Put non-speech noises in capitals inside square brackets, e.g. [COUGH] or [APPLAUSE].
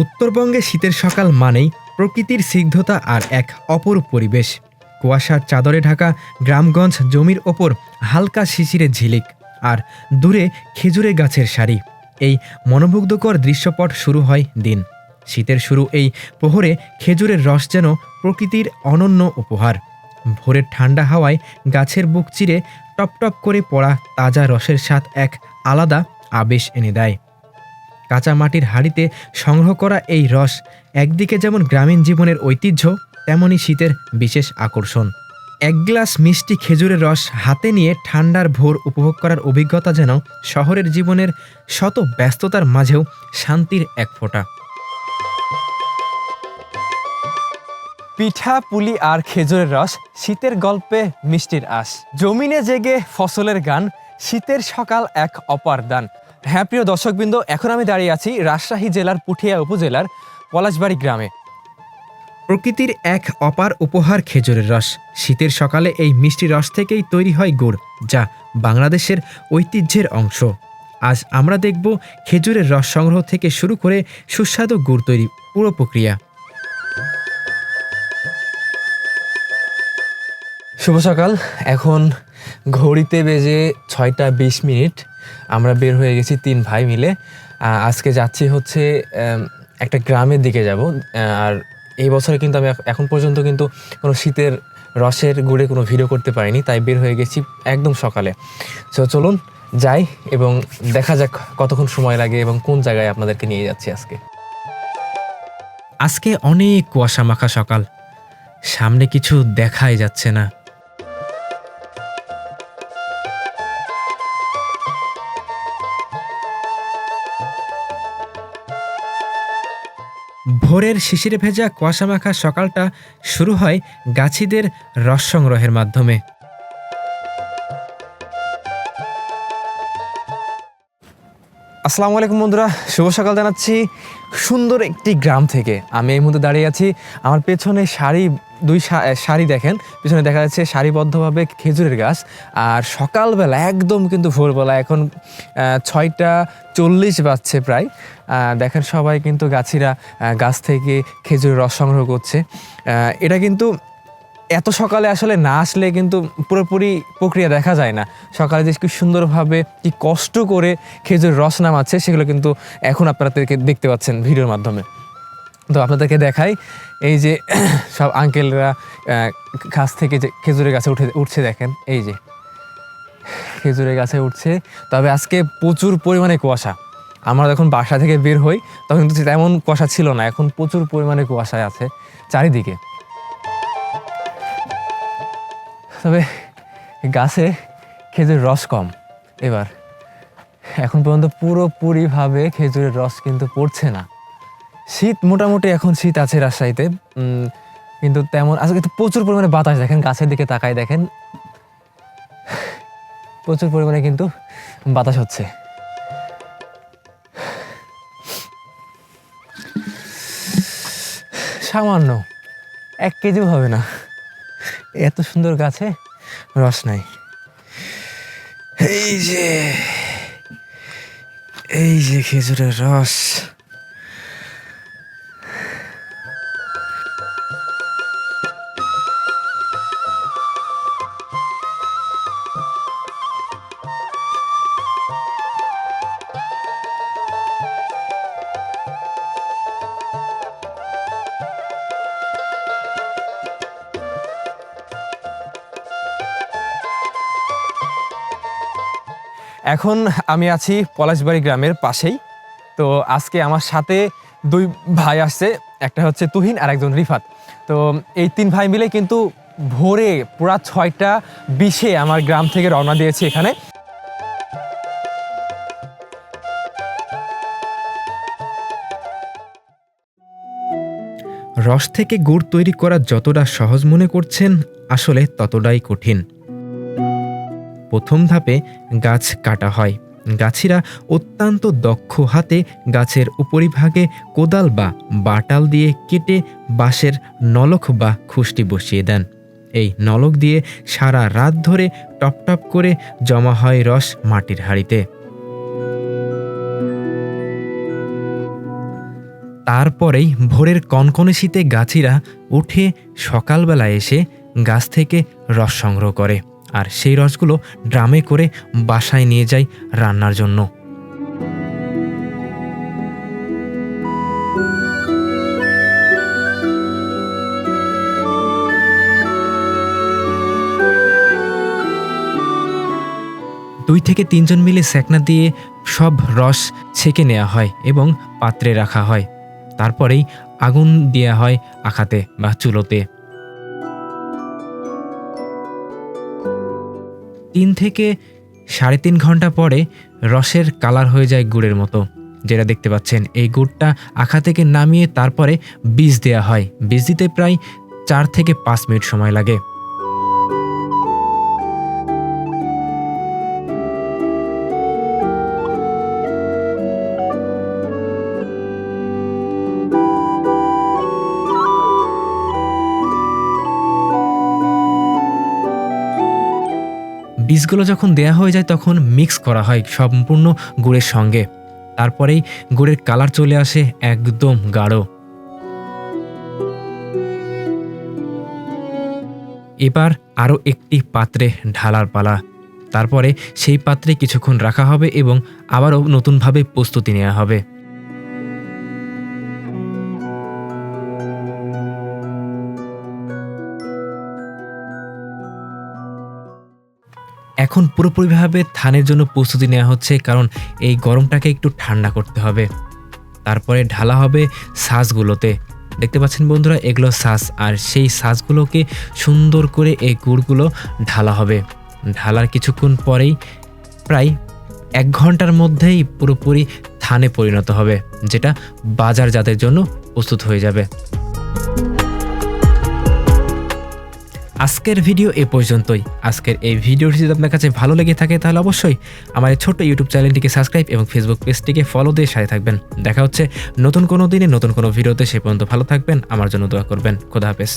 উত্তরবঙ্গে শীতের সকাল মানেই প্রকৃতির স্নিগ্ধতা আর এক অপরূপ পরিবেশ। কুয়াশার চাদরে ঢাকা গ্রামগঞ্জ জমির ওপর হালকা শিশিরে ঝিলিক আর দূরে খেজুরে গাছের সারি। এই মনোমুগ্ধকর দৃশ্যপট শুরু হয় দিন। শীতের শুরু এই প্রহরে খেজুরের রস যেন প্রকৃতির অনন্য উপহার। ভোরের ঠান্ডা হাওয়ায় গাছের বুক চিরে টপটপ করে পড়া তাজা রসের স্বাদ এক আলাদা আবেশ এনে দেয়। কাঁচা মাটির হাড়িতে সংগ্রহ করা এই রস একদিকে যেমন গ্রামীণ জীবনের ঐতিহ্য তেমনই শীতের বিশেষ আকর্ষণ। এক গ্লাস মিষ্টি খেজুরের রস হাতে নিয়ে ঠান্ডার ভোর উপভোগ করার অভিজ্ঞতা যেন শহরের জীবনের শত ব্যস্ততার মাঝেও শান্তির এক ফোঁটা। পিঠা, পুলি আর খেজুরের রস শীতের গল্পে মিষ্টির আশ। জমিনে জেগে ফসলের গান, শীতের সকাল এক অপার দান। হ্যাঁ প্রিয় দর্শকবৃন্দ এখন আমি দাঁড়িয়ে আছি রাজশাহী জেলার পুঠিয়া উপজেলার পলাশবাড়ি গ্রামে। প্রকৃতির এক অপার উপহার খেজুরের রস। শীতের সকালে এই মিষ্টি রস থেকেই তৈরি হয় গুড় যা বাংলাদেশের ঐতিহ্যের অংশ। আজ আমরা দেখব খেজুরের রস সংগ্রহ থেকে শুরু করে সুস্বাদু গুড় তৈরি পুরো প্রক্রিয়া। শুভ সকাল। এখন ঘড়িতে বেজে ছয়টা বিশ মিনিট, আমরা বের হয়ে গেছি তিন ভাই মিলে। আজকে যাচ্ছি হচ্ছে একটা গ্রামের দিকে যাব। আর এই বছরে কিন্তু আমি এখন পর্যন্ত কিন্তু কোনো শীতের রসের গুড়ে কোনো ভিডিও করতে পারিনি, তাই বের হয়ে গেছি একদম সকালে। তো চলুন যাই এবং দেখা যাক কতক্ষণ সময় লাগে এবং কোন জায়গায় আপনাদেরকে নিয়ে যাচ্ছি আজকে। আজকে অনেক কুয়াশা মাখা সকাল। সামনে কিছু দেখাই যাচ্ছে না। ভোরের শিশিরে ভেজা কুয়াশা মাখা সকালটা শুরু হয় গাছিদের রস সংগ্রহের মাধ্যমে। আসসালামু আলাইকুম বন্ধুরা, শুভ সকাল জানাচ্ছি সুন্দর একটি গ্রাম থেকে। আমি এই মুহূর্তে দাঁড়িয়ে আছি, আমার পেছনে সারি দুই সারি দেখেন, পেছনে দেখা যাচ্ছে সারিবদ্ধভাবে খেজুরের গাছ, আর সকালবেলা একদম কিন্তু ভোরবেলা, এখন ছয়টা চল্লিশ বাজছে প্রায় দেখেন সবাই কিন্তু গাছিরা গাছ থেকে খেজুরের রস সংগ্রহ করছে এটা কিন্তু এত সকালে আসলে না আসলে কিন্তু পুরোপুরি প্রক্রিয়া দেখা যায় না। সকালে যে কি সুন্দরভাবে কি কষ্ট করে খেজুর রস নামাচ্ছে, সেগুলো কিন্তু এখন আপনাদেরকে দেখতে পাচ্ছেন ভিডিওর মাধ্যমে। তো আপনাদেরকে দেখাই, এই যে [CLEARS THROAT] সব আঙ্কেলরা গাছ থেকে যে খেজুরের গাছে উঠে, উঠছে দেখেন, এই যে। খেজুরের গাছে উঠছে, তবে আজকে প্রচুর পরিমাণে কুয়াশা। আমরা যখন বাসা থেকে বের হই, তখন কিন্তু তেমন কুয়াশা ছিল না, এখন প্রচুর পরিমাণে কুয়াশায় আছে চারিদিকে। তবে গাছে খেজুরের রস কম। এবার, এখন পর্যন্ত পুরোপুরিভাবে খেজুরের রস কিন্তু পড়ছে না। শীত মোটামুটি এখন শীত আছে রাজশাহীতে কিন্তু তেমন, আজকে কিন্তু প্রচুর পরিমাণে বাতাস দেখেন, গাছের দিকে তাকায় দেখেন। প্রচুর পরিমাণে কিন্তু বাতাস হচ্ছে। সামান্য, এক কেজিও হবে না। এত সুন্দর গাছে রস নাই। এই যে এই যে খেজুরের রস। এখন আমি আছি পলাশবাড়ি গ্রামের পাশেই। তো আজকে আমার সাথে দুই ভাই আসছে, একটা হচ্ছে তুহিন আর একজন রিফাত। তো এই তিন ভাই মিলে কিন্তু ভোরে পুরা ছয়টা বিশে আমার গ্রাম থেকে রওনা দিয়েছি এখানে। রস থেকে গুড় তৈরি করা যতটা সহজ মনে করছেন, আসলে ততটাই কঠিন। প্রথম ধাপে গাছ কাটা হয়। গাছিরা অত্যন্ত দক্ষ হাতে গাছের উপরিভাগে কোদাল বা বাটাল দিয়ে কেটে বাঁশের নলক বা খুষ্টি বসিয়ে দেন। এই নলক দিয়ে সারা রাত ধরে টপটপ করে জমা হয় রস মাটির হাঁড়িতে। তারপরেই ভোরের কনকনে শীতে গাছিরা উঠে সকালবেলা এসে গাছ থেকে রস সংগ্রহ করে। আর সেই রসগুলো ড্রামে করে বাসায় নিয়ে যায় রান্নার জন্য। দুই থেকে তিনজন মিলে সেকনা দিয়ে সব রস ছেঁকে নেওয়া হয় এবং পাত্রে রাখা হয়। তারপরেই আগুন দেওয়া হয় আখাতে বা চুলোতে। তিন থেকে সাড়ে তিন ঘণ্টা পরে রসের কালার হয়ে যায় গুড়ের মতো। যেটা দেখতে পাচ্ছেন, এই গুড়টা আখা থেকে নামিয়ে তারপরে বীজ দেওয়া হয়। বীজ দিতে প্রায় চার থেকে পাঁচ মিনিট সময় লাগে। বীজগুলো যখন দেয়া হয়ে যায়, তখন মিক্স করা হয় সম্পূর্ণ গুড়ের সঙ্গে। তারপরেই গুড়ের কালার চলে আসে একদম গাঢ়। এবার আরও একটি পাত্রে ঢালার পালা। তারপরে সেই পাত্রে কিছুক্ষণ রাখা হবে এবং আবারও নতুনভাবে প্রস্তুতি নেওয়া হবে। এখন পুরোপুরিভাবে থানের জন্য প্রস্তুতি নেওয়া হচ্ছে, কারণ এই গরমটাকে একটু ঠান্ডা করতে হবে। তারপরে ঢালা হবে সাজগুলোতে। দেখতে পাচ্ছেন বন্ধুরা, এগুলো সাজ, আর সেই সাজগুলোকে সুন্দর করে এই গুড়গুলো ঢালা হবে। ঢালার কিছুক্ষণ পরেই প্রায় এক ঘণ্টার মধ্যেই পুরোপুরি থানে পরিণত হবে, যেটা বাজারজাতের জন্য প্রস্তুত হয়ে যাবে। আজকের ভিডিও এ পর্যন্তই। আজকের এই ভিডিওটি যদি আপনার কাছে ভালো লেগে থাকে, তাহলে অবশ্যই আমার এই ছোট্ট ইউটিউব চ্যানেলটিকে সাবস্ক্রাইব এবং ফেসবুক পেজটিকে ফলো দিয়ে সাথে থাকবেন। দেখা হচ্ছে নতুন কোনো দিনে, নতুন কোনো ভিডিওতে, সে পর্যন্ত ভালো থাকবেন, আমার জন্য দোয়া করবেন। খোদা হাফেজ।